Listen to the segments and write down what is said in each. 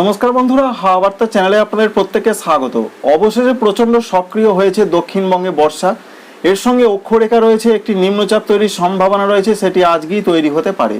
নমস্কার বন্ধুরা, হাওয়া বার্তা চ্যানেলে আপনাদের প্রত্যেককে স্বাগত। অবশেষে প্রচণ্ড সক্রিয় হয়েছে দক্ষিণবঙ্গে বর্ষা। এর সঙ্গে অক্ষরেখা রয়েছে, একটি নিম্নচাপ তৈরির সম্ভাবনা রয়েছে, সেটি আজকেই তৈরি হতে পারে।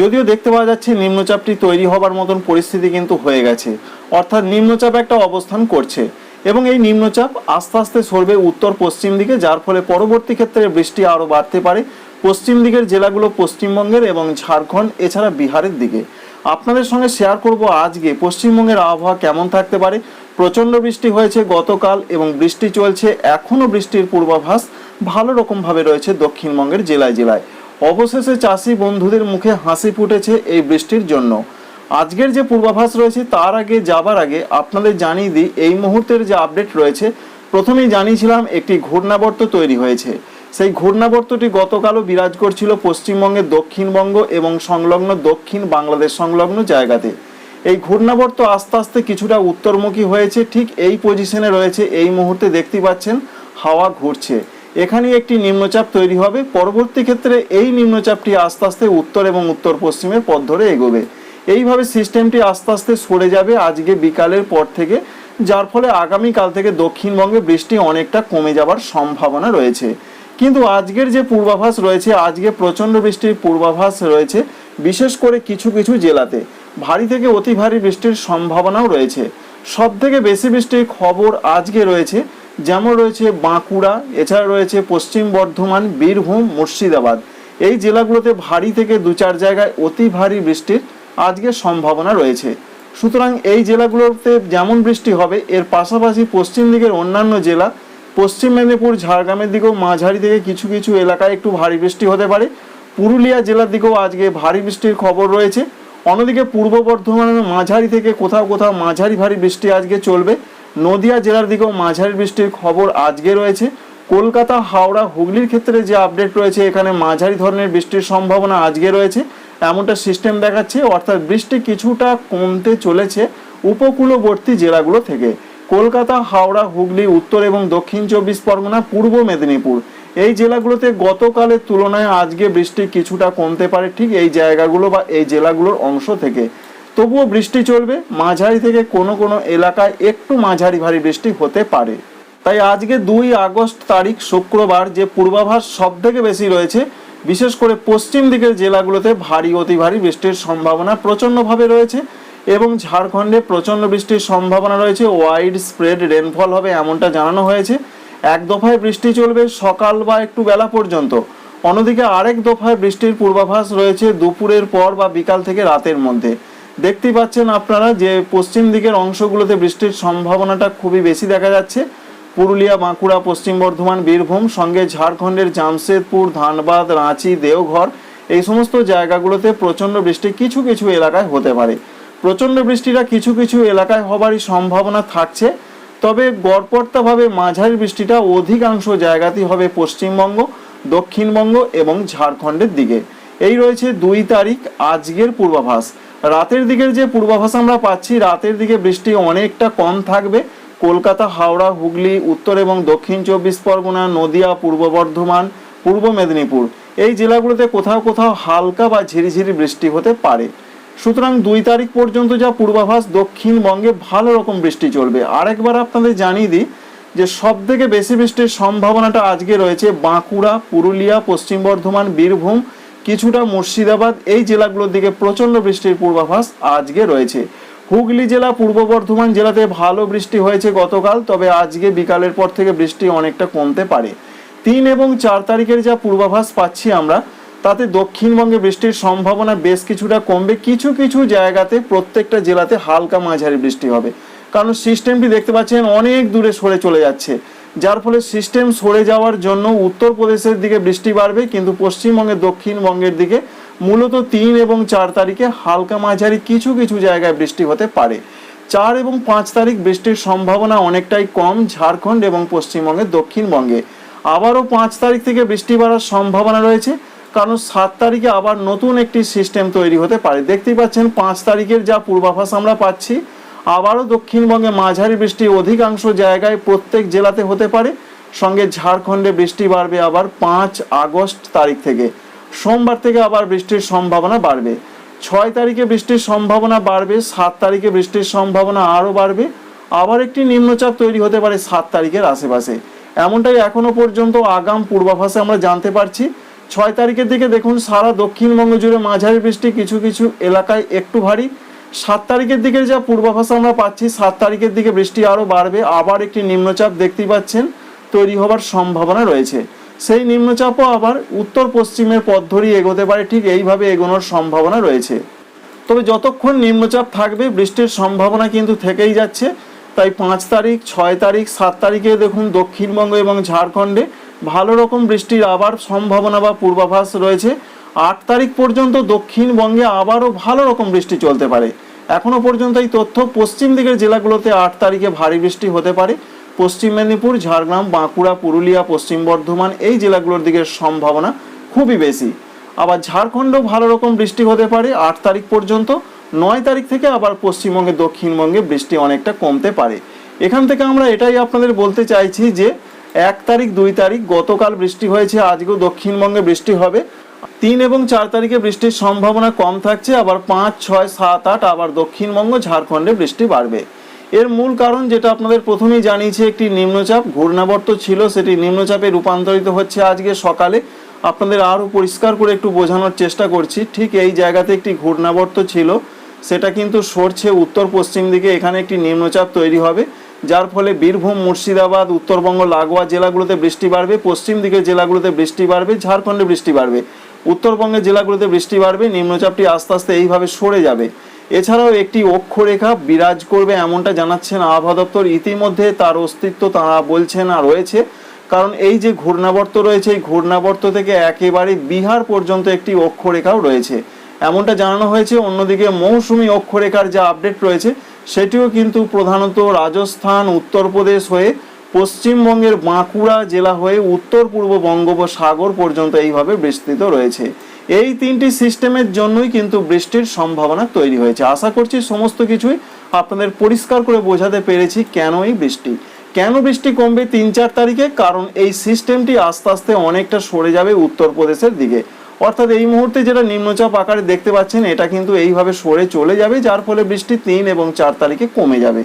যদিও দেখতে পাওয়া যাচ্ছে নিম্নচাপটি তৈরি হবার মতন পরিস্থিতি কিন্তু হয়ে গেছে। অর্থাৎ নিম্নচাপ একটা অবস্থান করছে। এবং এই নিম্নচাপ আস্তে আস্তে সরবে উত্তর পশ্চিম দিকে, যার ফলে পরবর্তী ক্ষেত্রে বৃষ্টি আরও বাড়তে পারে। পশ্চিম দিকের জেলাগুলো পশ্চিমবঙ্গের এবং ঝাড়খণ্ড, এছাড়া বিহারের দিকে। আপনাদের সঙ্গে শেয়ার করব আজকে। পশ্চিমবঙ্গের আবহাওয়া কেমন থাকতে পারে? প্রচণ্ড বৃষ্টি হয়েছে গতকাল এবং বৃষ্টি চলছে এখনও বৃষ্টির পূর্বাভাস ভালো রকমভাবে রয়েছে দক্ষিণবঙ্গের জেলায় জেলায়। অবশেষে চাষি বন্ধুদের মুখে হাসি ফুটেছে এই বৃষ্টির জন্য। আজকের যে পূর্বাভাস রয়েছে তার আগে যাবার আগে আপনাদের জানিয়ে দিই, এই মুহূর্তের যে আপডেট রয়েছে, প্রথমেই জানিয়েছিলাম একটি ঘূর্ণাবর্ত তৈরি হয়েছে। সেই ঘূর্ণাবর্তটি গতকালও বিরাজ করছিল পশ্চিমবঙ্গের দক্ষিণবঙ্গ এবং সংলগ্ন দক্ষিণ বাংলাদেশ সংলগ্ন জায়গাতে। এই ঘূর্ণাবর্ত আস্তে আস্তে কিছুটা উত্তরমুখী হয়েছে, ঠিক এই পজিশনে রয়েছে, এই মুহূর্তে দেখতে পাচ্ছেন হাওয়া ঘুরছে। এখানে একটি নিম্নচাপ তৈরি হবে, পরবর্তী ক্ষেত্রে এই নিম্নচাপটি আস্তে আস্তে উত্তর এবং উত্তর পশ্চিমের পথ ধরে এগোবে। এইভাবে সিস্টেমটি আস্তে আস্তে সরে যাবে আজকে বিকালের পর থেকে, যার ফলে আগামীকাল থেকে দক্ষিণবঙ্গে বৃষ্টি অনেকটা কমে যাবার সম্ভাবনা রয়েছে। কিন্তু আজকের যে পূর্বাভাস রয়েছে, আজকে প্রচণ্ড বৃষ্টির পূর্বাভাস রয়েছে, বিশেষ করে কিছু কিছু জেলাতে। ভারী থেকে অতি ভারী বৃষ্টির সম্ভাবনাও রয়েছে। সব থেকে বেশি বৃষ্টির খবর আজকে রয়েছে, যেমন রয়েছে বাঁকুড়া, এছাড়া রয়েছে পশ্চিম বর্ধমান, বীরভূম, মুর্শিদাবাদ। এই জেলাগুলোতে ভারী থেকে দু চার জায়গায় অতি ভারী বৃষ্টির আজকে সম্ভাবনা রয়েছে। সুতরাং এই জেলাগুলোতে যেমন বৃষ্টি হবে, এর পাশাপাশি পশ্চিম দিকের অন্যান্য জেলা পশ্চিম মেদিনীপুর, ঝাড়গ্রামের দিকেও, মাঝারি থেকে কিছু কিছু এলাকায় একটু ভারী বৃষ্টি হতে পারে। পুরুলিয়া জেলার দিকেও আজকে ভারী বৃষ্টির খবর রয়েছে। অন্যদিকে পূর্ব বর্ধমানের মাঝারি থেকে কোথাও কোথাও মাঝারি ভারী বৃষ্টি আজকে চলবে। নদিয়া জেলার দিকেও মাঝারি বৃষ্টির খবর আজকে রয়েছে। কলকাতা, হাওড়া, হুগলির ক্ষেত্রে যে আপডেট রয়েছে, এখানে মাঝারি ধরনের বৃষ্টির সম্ভাবনা আজকে রয়েছে। এমনটা সিস্টেম দেখাচ্ছে, অর্থাৎ বৃষ্টি কিছুটা কমতে চলেছে উপকূলবর্তী জেলাগুলো থেকে। কলকাতা, হাওড়া, হুগলি, উত্তর এবং দক্ষিণ চব্বিশ পরগনা, পূর্ব মেদিনীপুর। এই জেলাগুলোতে গতকালের তুলনায় আজকে বৃষ্টি কিছুটা কমতে পারে ঠিক এই জায়গাগুলো বা এই জেলাগুলোর অংশ থেকে। তবুও বৃষ্টি চলবে, মাঝারি থেকে কোনো কোনো এলাকায় একটু মাঝারি ভারী বৃষ্টি হতে পারে। তাই আজকে দুই আগস্ট তারিখ শুক্রবার যে পূর্বাভাস সব থেকে বেশি রয়েছে, বিশেষ করে পশ্চিম দিকের জেলাগুলোতে ভারী অতি ভারী বৃষ্টির সম্ভাবনা প্রচণ্ডভাবে রয়েছে। এবং ঝাড়খণ্ডে প্রচণ্ড বৃষ্টির সম্ভাবনা রয়েছে। ওয়াইড স্প্রেড রেনফল হবে এমনটা জানানো হয়েছে। এক দফায় বৃষ্টি চলবে সকাল বা একটু বেলা পর্যন্ত। অন্যদিকে আরেক দফায় বৃষ্টির পূর্বাভাস রয়েছে দুপুরের পর বা বিকাল থেকে রাতের মধ্যে। দেখতেই পাচ্ছেন আপনারা যে পশ্চিম দিকের অংশগুলোতে বৃষ্টির সম্ভাবনাটা খুবই বেশি দেখা যাচ্ছে। পুরুলিয়া, বাঁকুড়া, পশ্চিম বর্ধমান, বীরভূম, সঙ্গে ঝাড়খণ্ডের জামশেদপুর, ধানবাদ, রাঁচি, দেওঘর এই সমস্ত জায়গাগুলোতে প্রচণ্ড বৃষ্টি কিছু কিছু এলাকায় হতে পারে। প্রচণ্ড বৃষ্টিটা কিছু কিছু এলাকায় হবারই সম্ভাবনা থাকছে। তবে গড়পড়তাভাবে মাঝারি বৃষ্টিটা অধিকাংশ জায়গাতেই হবে পশ্চিমবঙ্গ, দক্ষিণবঙ্গ এবং ঝাড়খণ্ডের দিকে। এই রয়েছে দুই তারিখ আজকের পূর্বাভাস। রাতের দিকের যে পূর্বাভাস আমরা পাচ্ছি, রাতের দিকে বৃষ্টি অনেকটা কম থাকবে। কলকাতা, হাওড়া, হুগলি, উত্তর এবং দক্ষিণ চব্বিশ পরগনা, নদিয়া, পূর্ব বর্ধমান, পূর্ব মেদিনীপুর। এই জেলাগুলোতে কোথাও কোথাও হালকা বা ঝিরিঝিরি বৃষ্টি হতে পারে। সুতরাং দুই তারিখ পর্যন্ত যা পূর্বাভাস, দক্ষিণবঙ্গে ভালো রকম বৃষ্টি চলবে। আরেকবার আপনাদের জানিয়ে দিই যে সব থেকে বেশি বৃষ্টির সম্ভাবনাটা আজকে রয়েছে বাঁকুড়া, পুরুলিয়া, পশ্চিম বর্ধমান, বীরভূম, কিছুটা মুর্শিদাবাদ। এই জেলাগুলোর দিকে প্রচণ্ড বৃষ্টির পূর্বাভাস আজকে রয়েছে। হুগলি জেলা, পূর্ব বর্ধমান জেলাতে ভালো বৃষ্টি হয়েছে গতকাল, তবে আজকে বিকালের পর থেকে বৃষ্টি অনেকটা কমতে পারে। তিন এবং চার তারিখের যা পূর্বাভাস পাচ্ছি আমরা তাতে দক্ষিণবঙ্গে বৃষ্টির সম্ভাবনা বেশ কিছুটা কমবে। কিছু কিছু জায়গাতে প্রত্যেকটা জেলাতে হালকা মাঝারি বৃষ্টি হবে। কারণ সিস্টেমটি দেখতে পাচ্ছেন অনেক দূরে সরে চলে যাচ্ছে। যার ফলে সিস্টেম সরে যাওয়ার জন্য উত্তরপ্রদেশের দিকে বৃষ্টি বাড়বে, কিন্তু পশ্চিমবঙ্গের দক্ষিণবঙ্গের দিকে মূলত তিন এবং চার তারিখে হালকা মাঝারি কিছু কিছু জায়গায় বৃষ্টি হতে পারে। চার এবং পাঁচ তারিখ বৃষ্টির সম্ভাবনা অনেকটাই কম ঝাড়খণ্ড এবং পশ্চিমবঙ্গের দক্ষিণবঙ্গে। আবারও পাঁচ তারিখ থেকে বৃষ্টি বাড়ার সম্ভাবনা রয়েছে। কারণ সাত তারিখে আবার নতুন একটি সিস্টেম তৈরি হতে পারে। দেখতেই পাচ্ছেন পাঁচ তারিখের যা পূর্বাভাস আমরা পাচ্ছি, আবারও দক্ষিণবঙ্গে মাঝারি বৃষ্টি অধিকাংশ জায়গায় প্রত্যেক জেলাতে হতে পারে। সঙ্গে ঝাড়খণ্ডে বৃষ্টি বাড়বে আবার পাঁচ আগস্ট তারিখ থেকে। সোমবার থেকে আবার বৃষ্টির সম্ভাবনা বাড়বে। ছয় তারিখে বৃষ্টির সম্ভাবনা বাড়বে, সাত তারিখে বৃষ্টির সম্ভাবনা আরও বাড়বে। আবার একটি নিম্নচাপ তৈরি হতে পারে সাত তারিখের আশেপাশে। এমনটাই এখনও পর্যন্ত আগাম পূর্বাভাসে আমরা জানতে পারছি। ছয় তারিখের দিকে দেখুন, সারা দক্ষিণবঙ্গ জুড়ে মাঝারি বৃষ্টি, কিছু কিছু এলাকায় একটু ভারী। সাত তারিখের দিকে যা পূর্বাভাস আমরা পাচ্ছি, সাত তারিখের দিকে বৃষ্টি আরও বাড়বে। আবার একটি নিম্নচাপ দেখতেই পাচ্ছেন, তৈরি হবার সম্ভাবনা রয়েছে। সেই নিম্নচাপও আবার উত্তর পশ্চিমের পথ ধরেই এগোতে পারে, ঠিক এইভাবে এগোনোর সম্ভাবনা রয়েছে। তবে যতক্ষণ নিম্নচাপ থাকবে, বৃষ্টির সম্ভাবনা কিন্তু থেকেই যাচ্ছে। তাই পাঁচ তারিখ, ছয় তারিখ, সাত তারিখে দেখুন দক্ষিণবঙ্গ এবং ঝাড়খণ্ডে ভালো রকম বৃষ্টির আবার সম্ভাবনা বা পূর্বাভাস রয়েছে। আট তারিখ পর্যন্ত দক্ষিণবঙ্গে আবারও ভালো রকম বৃষ্টি চলতে পারে। এখনও পর্যন্ত এই তথ্য পশ্চিম দিকের জেলাগুলোতে আট তারিখে ভারী বৃষ্টি হতে পারে। পশ্চিম মেদিনীপুর, ঝাড়গ্রাম, বাঁকুড়া, পুরুলিয়া, পশ্চিম বর্ধমান এই জেলাগুলোর দিকে সম্ভাবনা খুবই বেশি। আবার ঝাড়খণ্ডেও ভালো রকম বৃষ্টি হতে পারে আট তারিখ পর্যন্ত। নয় তারিখ থেকে আবার পশ্চিমবঙ্গে দক্ষিণবঙ্গে বৃষ্টি অনেকটা কমতে পারে। এখান থেকে আমরা এটাই আপনাদের বলতে চাইছি যে এক তারিখ, দুই তারিখ, গতকাল বৃষ্টি হয়েছে, আজকেও দক্ষিণবঙ্গে বৃষ্টি হবে। তিন এবং চার তারিখে বৃষ্টির সম্ভাবনা কম থাকছে, আবার পাঁচ, ছয়, সাত, আট, আবার দক্ষিণবঙ্গ, ঝাড়খণ্ডে বৃষ্টি বাড়বে। এর মূল কারণ যেটা আপনাদের প্রথমেই জানিয়েছে, একটি নিম্নচাপ। ঘূর্ণাবর্ত ছিল, সেটি নিম্নচাপে রূপান্তরিত হচ্ছে আজকে সকালে। আপনাদের আরও পরিষ্কার করে একটু বোঝানোর চেষ্টা করছি। ঠিক এই জায়গাতে একটি ঘূর্ণাবর্ত ছিল, সেটা কিন্তু সরছে উত্তর পশ্চিম দিকে, এখানে একটি নিম্নচাপ তৈরি হবে। যার ফলে বীরভূম, মুর্শিদাবাদ, উত্তরবঙ্গ, লাগোয়া জেলাগুলোতে বৃষ্টি বাড়বে, পশ্চিম দিকের জেলাগুলোতে বৃষ্টি বাড়বে, ঝাড়খণ্ডে বৃষ্টি বাড়বে। উত্তরবঙ্গের জেলাগুলোতে বৃষ্টি বাড়বে, নিম্নচাপটি আস্তে আস্তে এইভাবে সরে যাবে। এছাড়াও একটি অক্ষরেখা বিরাজ করবে এমনটা জানাচ্ছেন আবহাওয়া দপ্তর। ইতিমধ্যে তার অস্তিত্ব তারা বলছেন আর রয়েছে, কারণ এই যে ঘূর্ণাবর্ত রয়েছে, এই ঘূর্ণাবর্ত থেকে একেবারে বিহার পর্যন্ত একটি অক্ষরেখাও রয়েছে। এমনটা জানানো হয়েছে। অন্যদিকে মৌসুমি অক্ষরেখার যা আপডেট রয়েছে সেটিও কিন্তু প্রধানত রাজস্থান, উত্তরপ্রদেশ হয়ে পশ্চিমবঙ্গের বাঁকুড়া জেলা হয়ে উত্তর পূর্ব বঙ্গোপসাগর পর্যন্ত এইভাবে বিস্তৃত রয়েছে। এই তিনটি সিস্টেমের জন্যই কিন্তু বৃষ্টির সম্ভাবনা তৈরি হয়েছে। আশা করছি সমস্ত কিছুই আপনাদের পরিষ্কার করে বোঝাতে পেরেছি কেন এই বৃষ্টি। কেন বৃষ্টি কমবে তিন চার তারিখে? কারণ এই সিস্টেমটি আস্তে আস্তে অনেকটা সরে যাবে উত্তরপ্রদেশের দিকে। অর্থাৎ এই মুহূর্তে যেটা নিম্নচাপ আকারে দেখতে পাচ্ছেন, এটা কিন্তু এইভাবে সরে চলে যাবে, যার ফলে বৃষ্টি তিন এবং চার তারিখে কমে যাবে।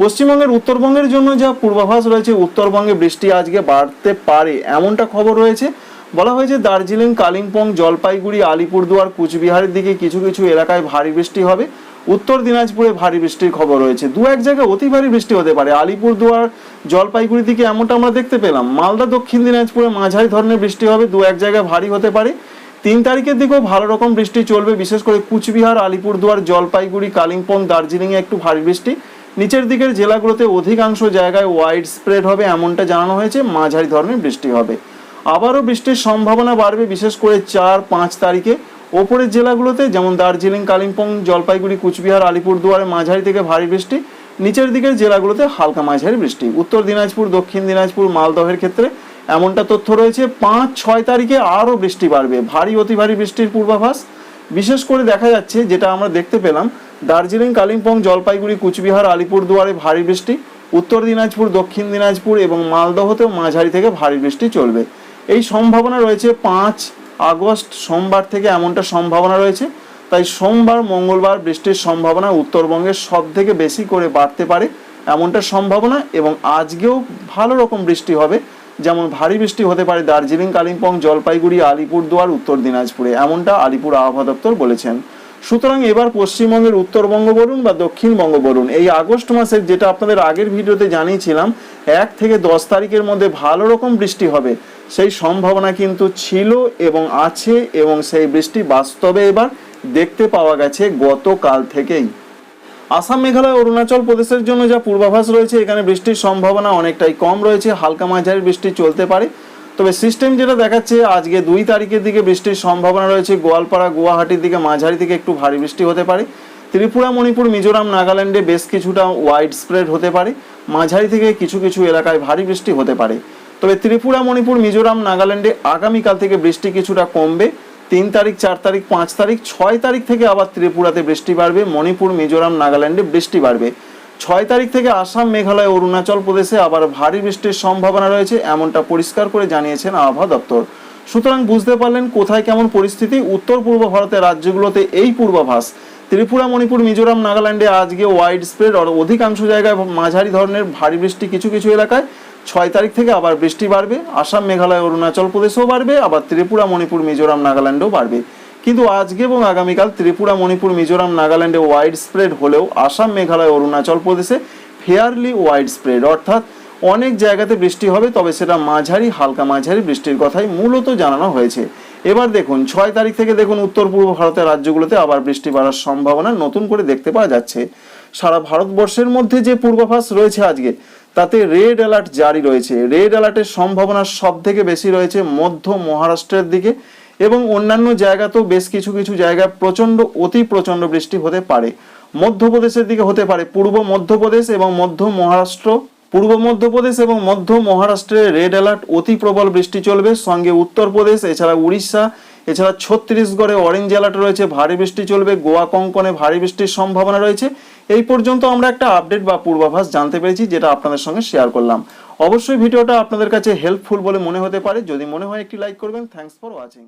পশ্চিমবঙ্গের উত্তরবঙ্গের জন্য যা পূর্বাভাস রয়েছে, উত্তরবঙ্গে বৃষ্টি আজকে বাড়তে পারে এমনটা খবর রয়েছে। বলা হয়েছে, দার্জিলিং, কালিম্পং, জলপাইগুড়ি, আলিপুরদুয়ার, কুচবিহারের দিকে কিছু কিছু এলাকায় ভারী বৃষ্টি হবে। উত্তর দিনাজপুরে ভারী বৃষ্টির খবর রয়েছে। দু এক জায়গায় অতি ভারী বৃষ্টি হতে পারে। আলিপুরদুয়ার জলপাইগুড়ি দিকে এমনটা আমরা দেখতে পেলাম। মালদা, দক্ষিণ দিনাজপুরে মাঝারি ধরনের বৃষ্টি হবে। দু এক জায়গায় ভারী হতে পারে। তিন তারিখের দিকেও ভালো রকম বৃষ্টি চলবে, বিশেষ করে কুচবিহার, আলিপুরদুয়ার, জলপাইগুড়ি, কালিম্পং, দার্জিলিংয়ে একটু ভারী বৃষ্টি। নিচের দিকের জেলাগুলোতে অধিকাংশ জায়গায় ওয়াইড স্প্রেড হবে এমনটা জানানো হয়েছে, মাঝারি ধরনের বৃষ্টি হবে। আবারও বৃষ্টির সম্ভাবনা বাড়বে, বিশেষ করে চার পাঁচ তারিখে। ওপরের জেলাগুলোতে যেমন দার্জিলিং, কালিম্পং, জলপাইগুড়ি, কুচবিহার, আলিপুরদুয়ারে মাঝারি থেকে ভারী বৃষ্টি। নিচের দিকের জেলাগুলোতে হালকা মাঝারি বৃষ্টি। উত্তর দিনাজপুর, দক্ষিণ দিনাজপুর, মালদহের ক্ষেত্রে এমনটা তথ্য রয়েছে, পাঁচ, ছয় তারিখে আরও বৃষ্টি বাড়বে। ভারী, অতি ভারী বৃষ্টির পূর্বাভাস। বিশেষ করে দেখা যাচ্ছে, যেটা আমরা দেখতে পেলাম, দার্জিলিং, কালিম্পং, জলপাইগুড়ি, কুচবিহার, আলিপুরদুয়ারে ভারী বৃষ্টি। উত্তর দিনাজপুর, দক্ষিণ দিনাজপুর এবং মালদহতেও মাঝারি থেকে ভারী বৃষ্টি চলবে। এই সম্ভাবনা রয়েছে, পাঁচ আগস্ট সোমবার থেকে এমনটা সম্ভাবনা রয়েছে। তাই সোমবার, মঙ্গলবার বৃষ্টির সম্ভাবনা উত্তরবঙ্গের সব থেকে বেশি করে বাড়তে পারে এমনটা সম্ভাবনা এবং আজকেও ভালো রকম বৃষ্টি হবে। যেমন ভারী বৃষ্টি হতে পারে দার্জিলিং, কালিম্পং, জলপাইগুড়ি, আলিপুরদুয়ার, উত্তর দিনাজপুরে, এমনটা আলিপুর আবহাওয়া দপ্তর বলেছেন। সুতরাং এবার পশ্চিমবঙ্গের উত্তরবঙ্গ বলুন বা দক্ষিণবঙ্গ বলুন, এই আগস্ট মাসের যেটা আপনাদের আগের ভিডিওতে জানিয়েছিলাম, এক থেকে দশ তারিখের মধ্যে ভালো রকম বৃষ্টি হবে। সেই সম্ভাবনা কিন্তু ছিল এবং আছে এবং সেই বৃষ্টি বাস্তবে এবার দেখতে পাওয়া গেছে গতকাল থেকেই। আসাম মেঘালয় অরুণাচল প্রদেশের জন্য যা পূর্বাভাস রয়েছে, এখানে বৃষ্টির সম্ভাবনা অনেকটাই কম রয়েছে। হালকা মাঝারি বৃষ্টি চলতে পারে। তবে সিস্টেম যেটা দেখাচ্ছে, আজকে দুই তারিখের দিকে বৃষ্টির সম্ভাবনা রয়েছে। গোয়ালপাড়া, গুয়াহাটির দিকে মাঝারি থেকে একটু ভারী বৃষ্টি হতে পারে। ত্রিপুরা, মণিপুর, মিজোরাম, নাগাল্যান্ডে বেশ কিছুটা ওয়াইড স্প্রেড হতে পারে। মাঝারি থেকে কিছু কিছু এলাকায় ভারী বৃষ্টি হতে পারে। তবে ত্রিপুরা, মণিপুর, মিজোরাম, নাগাল্যান্ডে আগামীকাল থেকে বৃষ্টি কিছুটা কমবে। তিন তারিখ, চার তারিখ, পাঁচ তারিখ, ছয় তারিখ থেকে আবার ত্রিপুরাতে বৃষ্টি বাড়বে। মণিপুর, মিজোরাম, নাগাল্যান্ডে বৃষ্টি বাড়বে। ছয় তারিখ থেকে আসাম, মেঘালয়, অরুণাচল প্রদেশে আবার ভারী বৃষ্টির সম্ভাবনা রয়েছে, এমনটা পরিষ্কার করে জানিয়েছেন আবহাওয়া দপ্তর। সুতরাং বুঝতে পারলেন কোথায় কেমন পরিস্থিতি। উত্তর পূর্ব ভারতের রাজ্যগুলোতে এই পূর্বাভাস। ত্রিপুরা, মণিপুর, মিজোরাম, নাগাল্যান্ডে আজকে ওয়াইড স্প্রেড অধিকাংশ জায়গায় মাঝারি ধরনের ভারী বৃষ্টি কিছু কিছু এলাকায়। ছয় তারিখ থেকে আবার বৃষ্টি বাড়বে, আসাম, মেঘালয়, অরুণাচল প্রদেশেও বাড়বে, আবার ত্রিপুরা, মণিপুর, মিজোরাম, নাগাল্যান্ডও বাড়বে। কিন্তু আজকে এবং আগামীকাল ত্রিপুরা, মণিপুর, মিজোরাম, নাগাল্যান্ডে ওয়াইড স্প্রেড হলেও আসাম, মেঘালয়, অরুণাচল প্রদেশে ফেয়ারলি ওয়াইড স্প্রেড অর্থাৎ অনেক জায়গাতে বৃষ্টি হবে, তবে সেটা মাঝারি, হালকা মাঝারি বৃষ্টির কথাই মূলত জানানো হয়েছে। এবার দেখুন, ছয় তারিখ থেকে দেখুন উত্তর পূর্ব ভারতের রাজ্যগুলোতে আবার বৃষ্টি বাড়ার সম্ভাবনা নতুন করে দেখতে পাওয়া যাচ্ছে। সারা ভারতবর্ষের মধ্যে যে পূর্বাভাস রয়েছে আজকে, তাতে রেড অ্যালার্ট জারি রয়েছে। রেড অ্যালার্টের সম্ভাবনা সব থেকে বেশি রয়েছে মধ্য মহারাষ্ট্রের দিকে এবং অন্যান্য জায়গাতেও বেশ কিছু কিছু জায়গায় প্রচণ্ড, অতি প্রচণ্ড বৃষ্টি হতে পারে। মধ্যপ্রদেশের দিকে হতে পারে। পূর্ব মধ্যপ্রদেশ এবং মধ্য মহারাষ্ট্র পূর্ব মধ্যপ্রদেশ এবং মধ্য মহারাষ্ট্রে রেড অ্যালার্ট অতি প্রবল বৃষ্টি চলবে। সঙ্গে উত্তরপ্রদেশ, এছাড়া উড়িষ্যা, এছাড়া ছত্তিশগড়ে অরেঞ্জ অ্যালার্ট রয়েছে, ভারী বৃষ্টি চলবে। গোয়া, কঙ্কনে ভারী বৃষ্টির সম্ভাবনা রয়েছে। এই পর্যন্ত আমরা একটা আপডেট বা পূর্বাভাস জানতে পেরেছি, যেটা আপনাদের সঙ্গে শেয়ার করলাম। অবশ্যই ভিডিওটা আপনাদের কাছে হেল্পফুল বলে মনে হতে পারে। যদি মনে হয় একটি লাইক করবেন। Thanks for watching